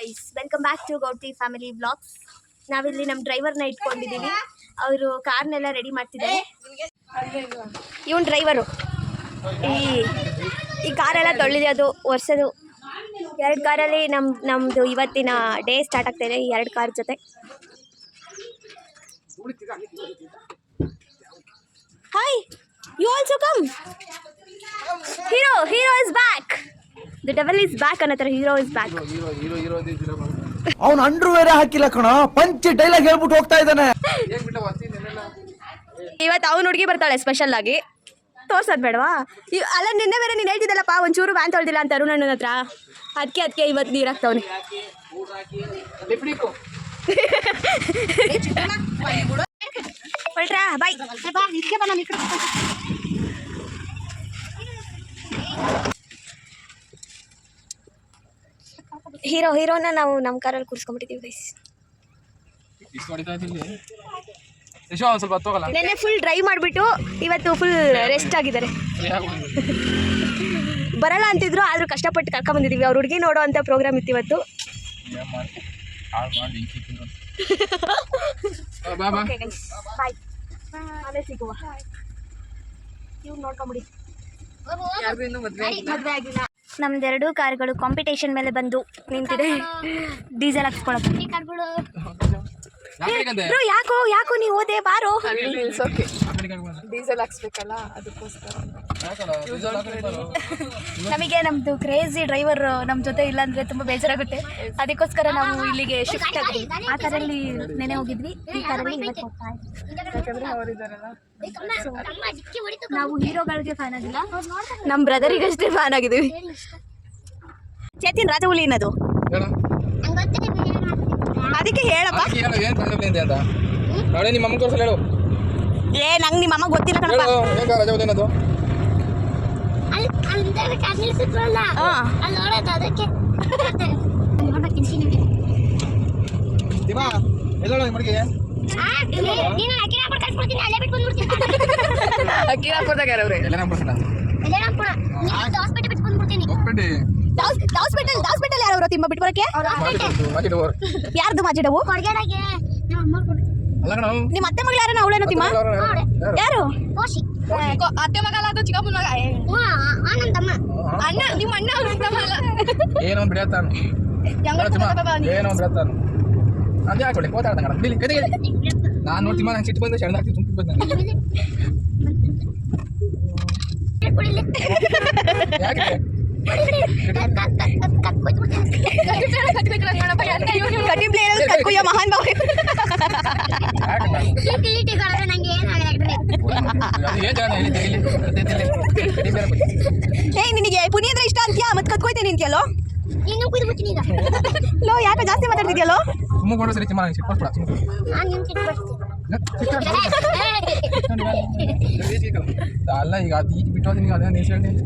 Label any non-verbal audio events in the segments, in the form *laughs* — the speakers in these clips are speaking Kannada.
Guys welcome back to Gouti family blogs ನಾವಿಲ್ಲಿ ನಮ್ಮ ಡ್ರೈವರ್ನ ಇಟ್ಕೊಂಡಿದ್ದೀವಿ ಅವರು ಕಾರ್ನೆಲ್ಲ ರೆಡಿ ಮಾಡ್ತಿದ್ದಾರೆ. ಇವನ್ ಡ್ರೈವರು ಈ ಈ ಕಾರೆಲ್ಲ ತೊಳ್ಳಿದೆ, ಅದು ವರ್ಷದು ಎರಡು ಕಾರಲ್ಲಿ ನಮ್ಮ ನಮ್ಮದು ಇವತ್ತಿನ ಡೇ ಸ್ಟಾರ್ಟ್ ಆಗ್ತಾ ಇದೆ, ಈ ಎರಡು ಕಾರ್ ಜೊತೆ. Hi you also come hero hero is back the devil is back ಅನ್ನೋ ಥರ ಹೀರೋ ಇಸ್ ಬ್ಯಾಕ್ ಅವ್ನ ಅಂಡ್ರು ಬೇರೆ ಹಾಕಿಲ್ಲ ಕಣ ಪಂಚಿ ಡೈಲಾಗ್ ಹೇಳ್ಬಿಟ್ಟು ಹೋಗ್ತಾ ಇದ್ದಾನೆ. ಇವತ್ತು ಅವ್ನ ಹುಡುಗಿ ಬರ್ತಾಳೆ ಸ್ಪೆಷಲ್ ಆಗಿ. ತೋರ್ಸೋದು ಬೇಡವಾ? ಅಲ್ಲ ನಿನ್ನೆ ಬೇರೆ ನೀನು ಹೇಳ್ತಿದ್ದಲ್ಲಪ್ಪ ಒಂಚೂರು ವ್ಯಾನ್ ತೊಳ್ದಿಲ್ಲ ಅಂತ ಅರುಣ್ ಅಣ್ಣನ ಹತ್ರ. ಅದಕ್ಕೆ ಅದಕ್ಕೆ ಇವತ್ತು ನೀರು ಹಾಕ್ತವನೆ. ಹೊರಟ್ರಾ ಬಾಯ್ ಹೀರೋ ಹೀರೋನ ನಾವು ನಮ್ಮ ಕಾರಲ್ಲಿ ಕೂರಿಸ್ಕೊಂಡ್ಬಿಟ್ಟಿದ್ದೀವಿ ಗೈಸ್ ನೆನ್ನೆ ಫುಲ್ ಡ್ರೈವ್ ಮಾಡಿಬಿಟ್ಟು ಇವತ್ತು ಫುಲ್ ರೆಸ್ಟ್ ಆಗಿದ್ದಾರೆ. ಬರಲ್ಲ ಅಂತಿದ್ರು ಆದ್ರೂ ಕಷ್ಟಪಟ್ಟು ಕರ್ಕೊಂಬಂದಿದ್ದೀವಿ ಅವ್ರ ಹುಡುಗಿ ನೋಡೋ ಅಂತ ಪ್ರೋಗ್ರಾಮ್ ಇತ್ತು ಇವತ್ತು. *laughs* ಬಾ ಬಾ. ಬಾಯ್ ಅದೇ ಸಿಗುವ. ಇವ್ರು ನೋಡ್ಕೊಂಬಿಡಿ. ಮದುವೆ ಆಗಿಲ್ಲ. ನಮ್ದೆರಡು ಕಾರ್ಗಳು ಕಾಂಪಿಟೇಷನ್ ಮೇಲೆ ಬಂದು ನಿಂತಿದೆ. ಡೀಸೆಲ್ ಹಾಕ್ಸ್ಕೊಳಕ್ಕೆ. ಬ್ರೋ ಯಾಕೋ ಯಾಕೋ ನೀವು ಓದೆ ಬಾರೋ. ನಿಲ್ಸೋಕೆ ಡೀಸೆಲ್ ಹಾಕ್ಸ್ಬೇಕಲ್ಲ ಅದಕ್ಕೋಸ್ಕರ. ನಮಗೆ ನಮ್ದು ಕ್ರೇಜಿ ಡ್ರೈವರ್ ನಮ್ಮ ಜೊತೆ ಇಲ್ಲ ಅಂದ್ರೆ ತುಂಬಾ ಬೇಜಾರಾಗುತ್ತೆ. ಅದಕ್ಕೋಸ್ಕರ ನಾವು ಇಲ್ಲಿಗೆ ಶಿಫ್ಟ್ ಆಗಿದ್ವಿ ಆ ಕಾರಲ್ಲಿ ನೆನೆ ಹೋಗಿದ್ವಿ. ಈ ಕಾರಲ್ಲಿ ಇವತ್ತು ಹೋಗ್ತಾ ನಾವು ಹೀರೋಗಳಿಗೆ ಫ್ಯಾನ್ ಆಗಿಲ್ಲ. ನಮ್ಮ ಬ್ರದರಿಗಷ್ಟೇ ಫ್ಯಾನ್ ಆಗಿದ್ವಿ. ಚೇತಿನ್ ರಾಜಹುಲಿ ಏನದು? ಅದಕ್ಕೆ ಹೇಳಪ್ಪ. ಏನು ಪ್ರಾಬ್ಲಮ್ ಇದೆ ಅಂತ. ನಾಳೆ ನಿಮ್ಮ ಅಮ್ಮ ತೋರ್ಸಲ್ಲ ಹೇಳು. ಏ ನಂಗ್ ನಿಮ್ಮ ಅಮ್ಮ ಗೊತ್ತಿಲ್ಲ ಕಣಪ್ಪ. ಹೇಳು ಹೇಗ ರಜೆ ಏನದು ಹಾಂ. ದಿವಾ ಎಲ್ಲ ಮಡಿಗೆ? ಅಕ್ಕಿ ಹಾಕೋದಾಗ ಯಾರವ್ರೆ ಎಲ್ಲ ನಮ್ಮ ಹೋಗ್ಬಿಟ್ಟು ಹಾಸ್ಪಿಟಲ್ ಬಿಟ್ಟು ಯಾರು ತಿಮ್ಮ ಬಿಟ್ಟು ಬರಕ್ಕೆ? ಯಾರ್ದು ಮಾಜಿಡವು ನಿಮ್ಮ ಅತ್ತೆ ಮಗಳು ಯಾರನ್ನ ಅವಳೇನೋ ತಿಮ್ಮ? ಯಾರು? ಅತ್ತೆ ಮಗಲ್ಲ ಅದು ಚಿಕ್ಕಮ್ಮನ ಮಗ? ಅಣ್ಣ ನಿಮ್ಮ ಅಣ್ಣ ಅವ್ರ ತಮ್ಮ ಅಲ್ಲ. ಏನೋ ಒಂದು ಬಿಡತ್ತಾನ. ಏನೋ ಒಂದು ಬಿಡತ್ತಾನ. ಅದೇ ಹಾಕೊಳ್ಳಿ ಕೋತಾಡ್ದಂಗ ಬಿಲಿ ಎದೆಗೆ ನಾನು ನೋಡ್ತಿಮ್ಮ ನಂಗೆ ಸಿಟ್ಟು ಬಂದು ಶರಣ ಹಾಕಿ ತುಂಬ ಬಂದ ಯಾಕೆ ಕಟಿ ಪ್ಲೇಯರ್ ಕಟ್ಕೊಯ್ಯೋ ಮಹಾನ್ ಭಾವ ಯಾಕೆ ಅದು ಏನ್ ಜನ ಇಲ್ಲಿ ಇಲ್ಲಿ ಇಲ್ಲಿ ಇಲ್ಲಿ ಮಹಾನ್ ಬಾವಿ ಏ ನಿನಗೆ ಪುನೀಂದ್ರ ಇಷ್ಟ ಅಂತ್ಯಾ? ಮತ್ತೆ ಕತ್ಕೊಯ್ತೇನೆ ಅಂತ್ಯಲ್ಲೋ? ಲೋ ಯಾಕೆ ಜಾಸ್ತಿ ಮಾತಾಡ್ತಿದ್ಯಲ್ಲೋ? ಅಲ್ಲ ಈಗ ಅದು ಈಗ ಬಿಟ್ಟು ಹೋದ್ರೆ ನೀವು ಅದೇ ನೆಕ್ಸ್ಟ್ ಹೇಳ್ತೀನಿ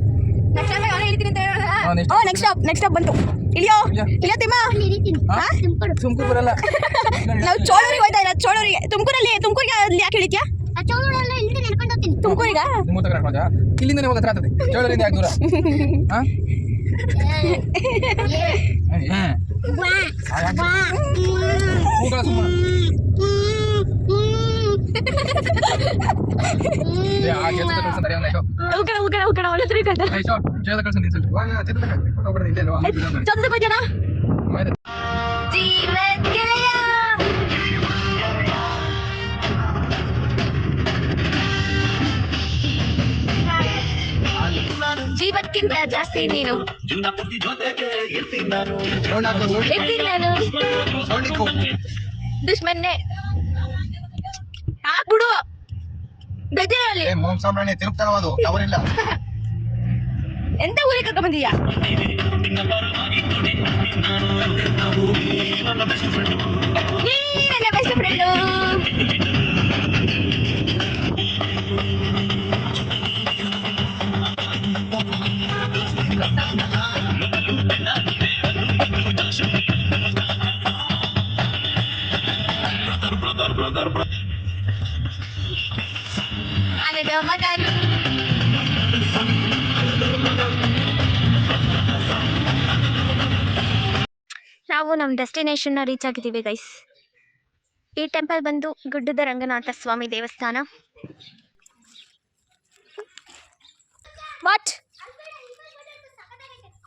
oh next stop next stop ಬಂತು. ಇಳಿಯೋ ಇಳಿಯೋ. ತಿಮ್ಮ. ತುಮಕೂರು. ಬರಲ್ಲ. *laughs* ನಾವು ಚೋಳೂರಿಗೆ ಹೋಯ್ತಾ ಇಲ್ಲ ಚೋಳೂರಿಗೆ. ತುಮಕೂರಲ್ಲಿ ತುಮಕೂರಿಗೆ ಅಲ್ಲಿ ಯಾಕೆ ಹೇಳಿದ್ಯಾ ತುಮಕೂರಿಗ? ಆಗ್ತದೆ. ಚೋಳರಿಂದ ಯಾಕೆ ದೂರ? ಆ ಕೆಲಸ ಉಗಡ ಅವಳ ಹತ್ರ ಐಶೋ ಚೇದ ಬಜನ ಜೀವಕ್ಕಿಂತ ಜಾಸ್ತಿ ನೀನು. ಇರ್ತೀನಿ ನಾನು ದುಶ್ಮನ್ನೆ. ಹಾಕ್ಬಿಡು. ಗಜರಲ್ಲಿ ಮೋಮ್ ಸಾಮ್ರಾಣಿ ತಿರುಗ್ತಾನ ಅವರಿಲ್ಲ *laughs* ಎಂತ ಊರಿಗೆ ಕರ್ಕೊಂಡ್ ಬಂದೀಯಾ ನೀನೆಲ್ಲ ಬೆಸ್ಟ್ ಫ್ರೆಂಡು Ano magan? ನಾವು ನಮ್ಮ ಡೆಸ್ಟಿನೇಷನ್ನ ರೀಚ್ ಆಗಿದ್ದೀವಿ ಗೈಸ್ ಈ ಟೆಂಪಲ್ ಬಂದು ಗುಡ್ಡದ ರಂಗನಾಥ ಸ್ವಾಮಿ ದೇವಸ್ಥಾನ. ವಾಟ್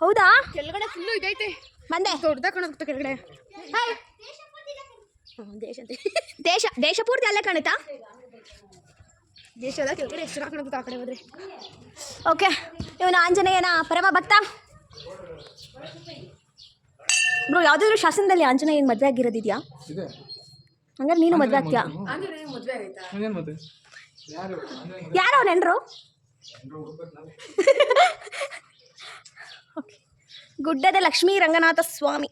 ಹೌದಾ? ಕೆಳಗಡೆ ಫುಲ್ಲು ಇದೈತೆ. ಬಂದೆ. ದೊಡ್ಡದ ಕಾಣುತ್ತೆ ಕೆಳಗಡೆ. ಹಾಯ್ ದೇಶ ದೇಶ. ದೇಶ ಪೂರ್ತಿ ಅಲ್ಲೇ ಕಾಣುತ್ತಾ? ದೇಶದ ಕೆಳಗಡೆ ಎಷ್ಟು ಚೆನ್ನಾಗಿ ಕಾಣುತ್ತೆ ಆ ಕಡೆ ಹೋದ್ರೆ. ಓಕೆ ಇವನು ಆಂಜನೇಯನ ಪರಮ ಭಕ್ತ. ಬ್ರೋ ಯಾವುದಾದ್ರು ಶಾಸನದಲ್ಲಿ ಆಂಜನೇಯ ಮದುವೆ ಆಗಿರೋದಿದೆಯಾ? ಇದೆ. ಹಂಗಾರೆ ನೀನು ಮದುವೆ ಆಗ್ತೀಯಾ? ಇನ್ನೇನು ಮತ್ತೆ ಯಾರು? ಯಾರು ಅವ್ರ ನೆಂಟರು *laughs* ಗುಡ್ಡದ Lakshmi Ranganatha Swamy.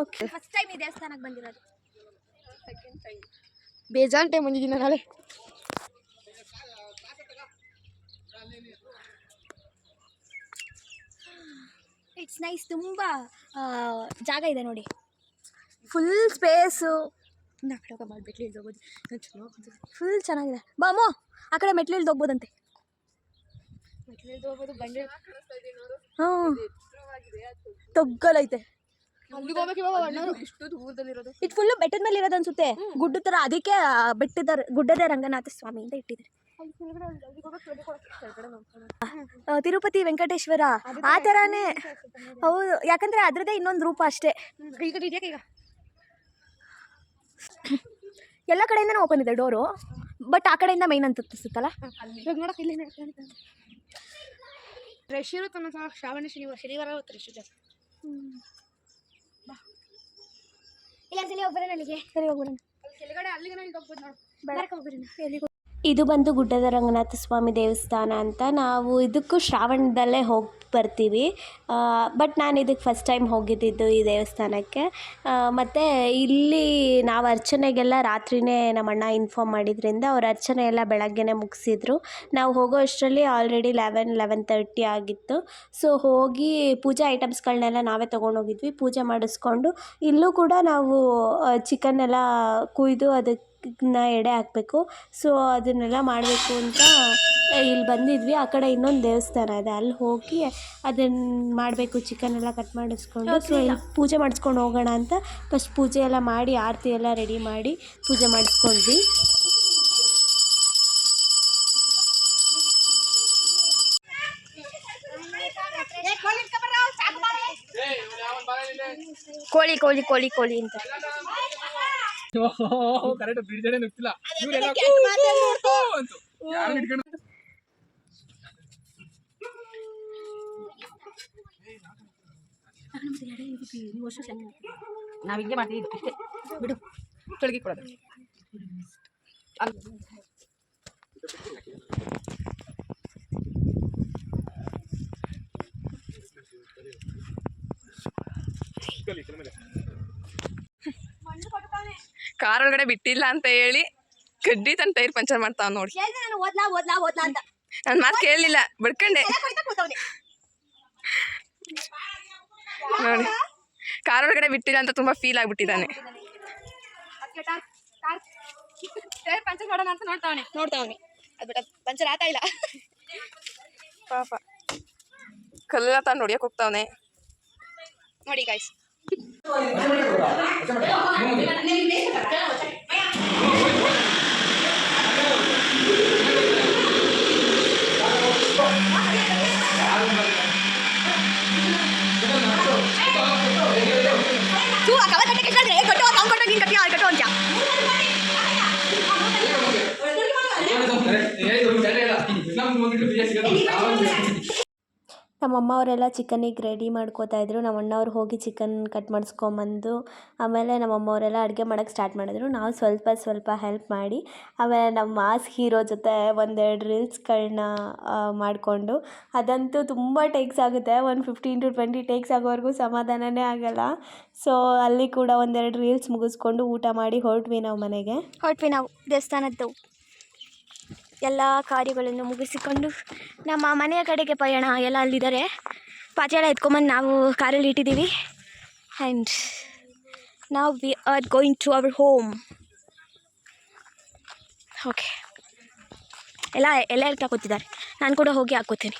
Okay first time ಈ ದೇವಸ್ಥಾನಕ್ಕೆ ಬಂದಿರೋದು. ಬೇಜಾನ್ ಟೈಮ್ ಬಂದಿದ್ದೀನಿ ನಾಳೆ. ಇಟ್ಸ್ ನೈಸ್ ತುಂಬ ಜಾಗ ಇದೆ ನೋಡಿ. ಫುಲ್ ಸ್ಪೇಸು ನಾ ಕಡೆ ನಾನು ಚೆನ್ನಾಗಿ ಫುಲ್ ಚೆನ್ನಾಗಿದೆ. ಬಾಮೋ ಆ ಕಡೆ ಮೆಟ್ಲು ಇಳ್ದೋಗ್ಬೋದಂತೆ ಬಂಡೆ ಹ್ಞೂ ತೊಗ್ಗಲೈತೆ. ಇದು ಫುಲ್ ಬೆಟ್ಟದ ಮೇಲೆ ಇರೋದು ಅನ್ಸುತ್ತೆ. ಗುಡ್ಡ ಥರ ಅದಕ್ಕೆ ಬೆಟ್ಟದ ಗುಡ್ಡದ ರಂಗನಾಥ ಸ್ವಾಮಿ ಅಂತ ಇಟ್ಟಿದ್ದಾರೆ. ತಿರುಪತಿ ವೆಂಕಟೇಶ್ವರ ಆ ಥರನೇ ಹೌದು ಯಾಕಂದ್ರೆ ಅದ್ರದ್ದೇ ಇನ್ನೊಂದು ರೂಪ ಅಷ್ಟೇ. ಎಲ್ಲ ಕಡೆಯಿಂದನೂ ಓಪನ್ ಇದೆ ಡೋರು ಬಟ್ ಆ ಕಡೆಯಿಂದ ಮೈನ್ ಅಂತ ಇಲ್ಲಿ ರಶ್ ಇರುತ್ತೆ ಶ್ರಾವಣ ಶನಿವಾರ ಶನಿವಾರ ರಶ್ ಇಲ್ಲ ಸರಿ ಒಬ್ಬರೇ ನನಗೆ ಸರಿ ಹೋಗ್ಬರೋಣ. ಅಲ್ಲಿ ಕೆಳಗಡೆ ಅಲ್ಲಿಗೆ ಹೋಗ್ಬೋದು ನೋಡು. ಇದು ಬಂದು ಗುಡ್ಡದ ರಂಗನಾಥ ಸ್ವಾಮಿ ದೇವಸ್ಥಾನ ಅಂತ ನಾವು ಇದಕ್ಕೂ ಶ್ರಾವಣದಲ್ಲೇ ಹೋಗಿ ಬರ್ತೀವಿ. ಬಟ್ ನಾನು ಇದಕ್ಕೆ ಫಸ್ಟ್ ಟೈಮ್ ಹೋಗಿದ್ದಿದ್ದು ಈ ದೇವಸ್ಥಾನಕ್ಕೆ. ಮತ್ತು ಇಲ್ಲಿ ನಾವು ಅರ್ಚನೆಗೆಲ್ಲ ರಾತ್ರಿನೇ ನಮ್ಮ ಅಣ್ಣ ಇನ್ಫಾರ್ಮ್ ಮಾಡಿದ್ರಿಂದ ಅವ್ರ ಅರ್ಚನೆ ಎಲ್ಲ ಬೆಳಗ್ಗೆನೇ ಮುಗಿಸಿದ್ರು. ನಾವು ಹೋಗೋ ಅಷ್ಟರಲ್ಲಿ ಆಲ್ರೆಡಿ ಲೆವೆನ್ ಲೆವೆನ್ ತರ್ಟಿ ಆಗಿತ್ತು. ಸೊ ಹೋಗಿ ಪೂಜಾ ಐಟಮ್ಸ್ಗಳನ್ನೆಲ್ಲ ನಾವೇ ತೊಗೊಂಡೋಗಿದ್ವಿ. ಪೂಜೆ ಮಾಡಿಸ್ಕೊಂಡು ಇಲ್ಲೂ ಕೂಡ ನಾವು ಚಿಕನ್ನೆಲ್ಲ ಕುಯ್ದು ಅದಕ್ಕೆ ನ ಎಡೆ ಹಾಕಬೇಕು. ಸೊ ಅದನ್ನೆಲ್ಲ ಮಾಡಬೇಕು ಅಂತ ಇಲ್ಲಿ ಬಂದಿದ್ವಿ. ಆ ಕಡೆ ಇನ್ನೊಂದು ದೇವಸ್ಥಾನ ಇದೆ. ಅಲ್ಲಿ ಹೋಗಿ ಅದನ್ನು ಮಾಡಬೇಕು. ಚಿಕನ್ ಎಲ್ಲ ಕಟ್ ಮಾಡಿಸ್ಕೊಂಡು. ಸೊ ಇಲ್ಲಿ ಪೂಜೆ ಮಾಡಿಸ್ಕೊಂಡು ಹೋಗೋಣ ಅಂತ ಫಸ್ಟ್ ಪೂಜೆ ಎಲ್ಲ ಮಾಡಿ ಆರತಿ ಎಲ್ಲ ರೆಡಿ ಮಾಡಿ ಪೂಜೆ ಮಾಡಿಸ್ಕೊಂಡ್ವಿ. ಕೋಳಿ ಕೋಳಿ ಕೋಳಿ ಕೋಳಿ ಅಂತ. ಕರೆಕ್ಟ್ ಬಿಡ್ದೇನೆ ನುಗ್ತಿಲ್ಲ ಇವರೆಲ್ಲ ಅಂತು ಯಾರು ಹಿಡ್ಕೊಂಡು ನಾವು ಹಿಂಗೆ ಮಾಡ್ತೀವಿ ಇಷ್ಟೇ ಬಿಡು ಕೆಳಗೆ ಕೊಡೋದು ಕಾರ್ ಒಳಗಡೆ ಬಿಟ್ಟಿಲ್ಲ ಅಂತ ಹೇಳಿ ಗಡ್ಡಿ ತನ್ನ ಟೈರ್ ಪಂಚರ್ ಮಾಡ್ತಾವ್ ನೋಡಿ. ನಾನು ಓದ್ಲಾ ಓದ್ಲಾ ಓದ್ಲಾ ಅಂತ. ನನ್ನ ಮಾತು ಕೇಳಲಿಲ್ಲ ಬಡ್ಕಂಡೆ. ನೋಡಿ ಕಾರ್ ಒಳಗಡೆ ಬಿಟ್ಟಿಲ್ಲ ಅಂತ ತುಂಬಾ ಫೀಲ್ ಆಗ್ಬಿಟ್ಟಿದ್ದಾನೆ. ಪಂಚರ್ ಮಾಡೋಣ ಅಂತ ನೋಡ್ತಾವನೆ ನೋಡ್ತಾವನೆ ಪಂಚರ್ ಆತ ಇಲ್ಲ. ಪಾಪ. ಕಲ್ಲೆಲ್ಲ ತಾನು ನೋಡಿಯಕ್ಕೆ ಹೋಗ್ತಾವನೆ. ನೋಡಿ ಗಾಯ್ಸ್ 没有话，没没事，别让我去，ನಮ್ಮ ಅವರೆಲ್ಲ ಚಿಕನಿಗೆ ರೆಡಿ ಮಾಡ್ಕೋತಾ ಇದ್ರು. ನಮ್ಮ ಅಣ್ಣವ್ರು ಹೋಗಿ ಚಿಕನ್ ಕಟ್ ಮಾಡಿಸ್ಕೊಂಬಂದು, ಆಮೇಲೆ ನಮ್ಮ ಅವರೆಲ್ಲ ಅಡುಗೆ ಮಾಡೋಕ್ಕೆ ಸ್ಟಾರ್ಟ್ ಮಾಡಿದ್ರು. ನಾವು ಸ್ವಲ್ಪ ಸ್ವಲ್ಪ ಹೆಲ್ಪ್ ಮಾಡಿ, ಆಮೇಲೆ ನಮ್ಮ ಮಾಸ್ ಹೀರೋ ಜೊತೆ ಒಂದೆರಡು ರೀಲ್ಸ್ಗಳನ್ನ ಮಾಡಿಕೊಂಡು, ಅದಂತೂ ತುಂಬ ಟೇಕ್ಸ್ ಆಗುತ್ತೆ. ಒಂದು ಫಿಫ್ಟೀನ್ ಟು ಟ್ವೆಂಟಿ ಟೇಕ್ಸ್ ಆಗೋವರೆಗೂ ಸಮಾಧಾನನೇ ಆಗಲ್ಲ. ಸೊ ಅಲ್ಲಿ ಕೂಡ ಒಂದೆರಡು ರೀಲ್ಸ್ ಮುಗಿಸ್ಕೊಂಡು ಊಟ ಮಾಡಿ ಹೊರಟ್ವಿ ನಾವು ಮನೆಗೆ. ಹೊರಟ್ವಿ ನಾವು ದೇವಸ್ಥಾನದ್ದು. ಎಲ್ಲ ಕಾರ್ಯಗಳನ್ನು ಮುಗಿಸಿಕೊಂಡು ನಮ್ಮ ಮನೆಯ ಕಡೆಗೆ ಪಯಣ. ಎಲ್ಲ ಅಲ್ಲಿದ್ದಾರೆ. ಪಾಚಾಡ ಎತ್ಕೊಂಬಂದು ನಾವು ಕಾರಲ್ಲಿ ಇಟ್ಟಿದ್ದೀವಿ. ಆ್ಯಂಡ್ ನಾವು we are going to our home okay ಎಲ್ಲ ಎಲ್ಲ ಎಲ್ಲಿ ಹಾಕೋತಿದ್ದಾರೆ ನಾನು ಕೂಡ ಹೋಗಿ ಹಾಕೋತೀನಿ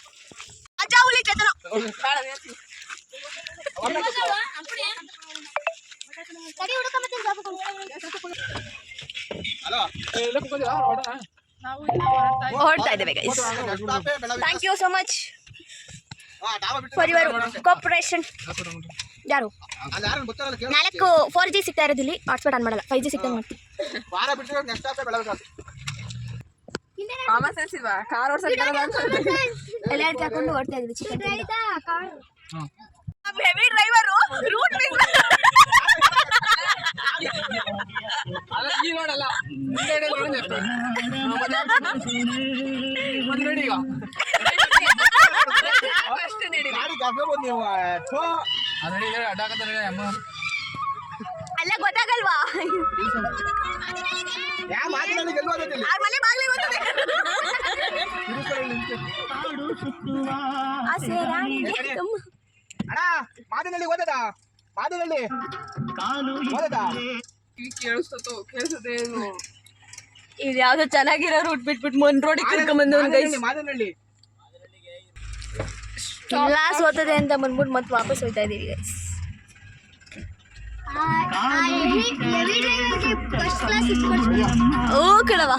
ಇಲ್ಲಿ ಹೊರಡ್ತಾ ಇದ್ದೀವಿ. Guys thank you so much for your cooperation ಯಾರು? ನಾಲ್ಕು ಫೋರ್ ಜಿ ಸಿಗ್ತಾ ಇರೋದು ಇಲ್ಲಿ ಹಾಟ್ಸ್ಪಾಟ್ ಆನ್ ಮಾಡಲ್ಲ. ಫೈವ್ ಜಿ ಸಿಗ್ತಾ ಮಾಡ್ತೀವಿ ಎಲ್ಲ ಹಾಕೊಂಡು ಹೊರಡ್ತಾ ಇದ್ದೀವಿ ಚಿಕನ್ ಹೆವಿ ಡ್ರೈವರು ರೂಟ್ ಅಲ್ಲ ಈ ನೋಡಲ್ಲ. ಮುಂದೆ ಇಡೋದು ನೋಡಿ left. ಹಾ, ಮತ್ತೆ ಒಂದು ನೋಡಿ ಈಗ ಅಷ್ಟೇ ನಡಿ. ಅದು ಅಮ್ಮ. ಅಲ್ಲ ಗೊತ್ತಾಗಲ್ವಾ? ಗೊತ್ತಿಲ್ಲ. ಆ ಮನೆ ರಾಣಿಗೆ ಕಮ್ಮ. ಅಣ್ಣ ಮಾತಿನಲ್ಲಿ ಓದದ ಕೇಳಿಸ್ತತೋ ಏನು? ಇದು ಯಾವ್ದೋ ಚೆನ್ನಾಗಿರೋ ರೂಟ್ ಬಿಟ್ಬಿಟ್ಟು ಮೊನ್ ರೋಡಿಗೆ ಕರ್ಕೊಂಬಂದವ್ನು ಗೈಸ್ ಮಾತಿನಲ್ಲಿ ಕ್ಲಾಸ್ ಓದ್ತದೆ ಅಂತ ಬಂದ್ಬಿಟ್ಟು ಮತ್ತೆ ವಾಪಸ್ ಹೋಯ್ತಾ ಇದೀವಿ ಗೈಸ್ ಓ ಕಣವ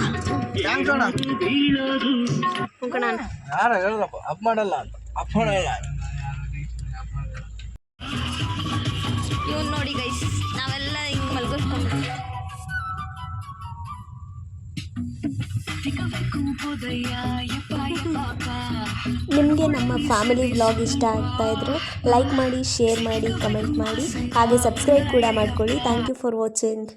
ಕಣ? ಯಾರು ಹೇಳಪ್ಪ ಅಪ್ ಮಾಡಲ್ಲ ಅಂತ. ಅಪ್ ಮಾಡಲ್ಲ. ಇವ್ನು ನೋಡಿ ಗೈಸ್ ನಾವೆಲ್ಲ ಹಿಂಗೆ ಮಲ್ಕೋಸ್ಕೊಂಡು ನಿಮಗೆ ನಮ್ಮ ಫ್ಯಾಮಿಲಿ ವ್ಲಾಗ್ ಇಷ್ಟ ಆಗ್ತಾ ಇದ್ರೆ ಲೈಕ್ ಮಾಡಿ ಶೇರ್ ಮಾಡಿ ಕಮೆಂಟ್ ಮಾಡಿ. ಹಾಗೆ ಸಬ್ಸ್ಕ್ರೈಬ್ ಕೂಡ ಮಾಡ್ಕೊಳ್ಳಿ. Thank you for watching